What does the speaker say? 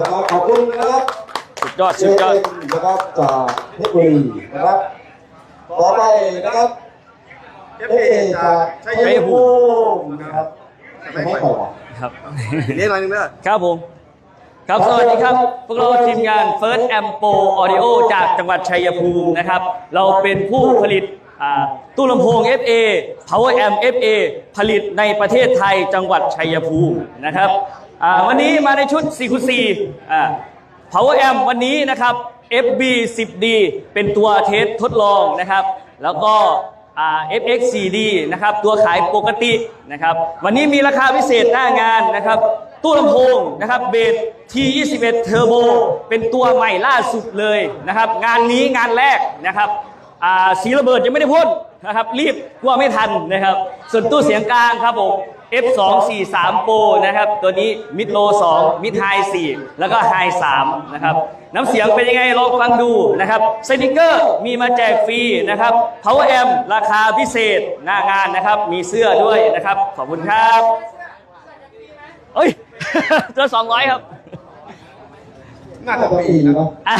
นะครับขอบคุณนะครับสุดยอดสุดยอดเจนนะครับจากเพชรบุรีนะครับต่อไปนะครับเอฟเอจากชัยภูมินะครับไม่ค่อยหรอกครับเรียกหน่อยนึงเด้อครับผมครับ สวัสดีครับ พวกเราทีมงาน First Ampo Audio จากจังหวัดชัยภูมินะครับ เราเป็นผู้ผลิตอ่าตู้ลำโพง FA Power Amp FA ผลิตในประเทศไทยจังหวัดชัยภูมินะครับ อ่าวันนี้มาในชุด4คู4อ่า Power Amp วันนี้นะครับ FB 10D เป็นตัวเทสทดลองนะครับ แล้วก็อ่า FX 4D นะครับ ตัวขายปกตินะครับ วันนี้มีราคาพิเศษหน้างานนะครับ ตู้ลำโพงนะครับเบส T21 Turbo เป็นตัวใหม่ล่าสุดเลยนะครับ งานนี้งานแรกนะครับ สีระเบิดยังไม่ได้พ่นนะครับรีบกลัวไม่ทันนะครับ ส่วนตู้เสียงกลางครับผม F243 Pro นะครับ ตัวนี้มิดโล 2 มิดไฮ4แล้วก็ไฮ3นะครับน้ำเสียงเป็นยังไงลองฟังดูนะครับสติกเกอร์มีมาแจกฟรีนะครับ Power Amp ราคาพิเศษหน้างานนะครับ มีเสื้อด้วยนะครับ ขอบคุณครับเอ้ยตัวสองร้อยครับ น่าจะปีเนาะอ่า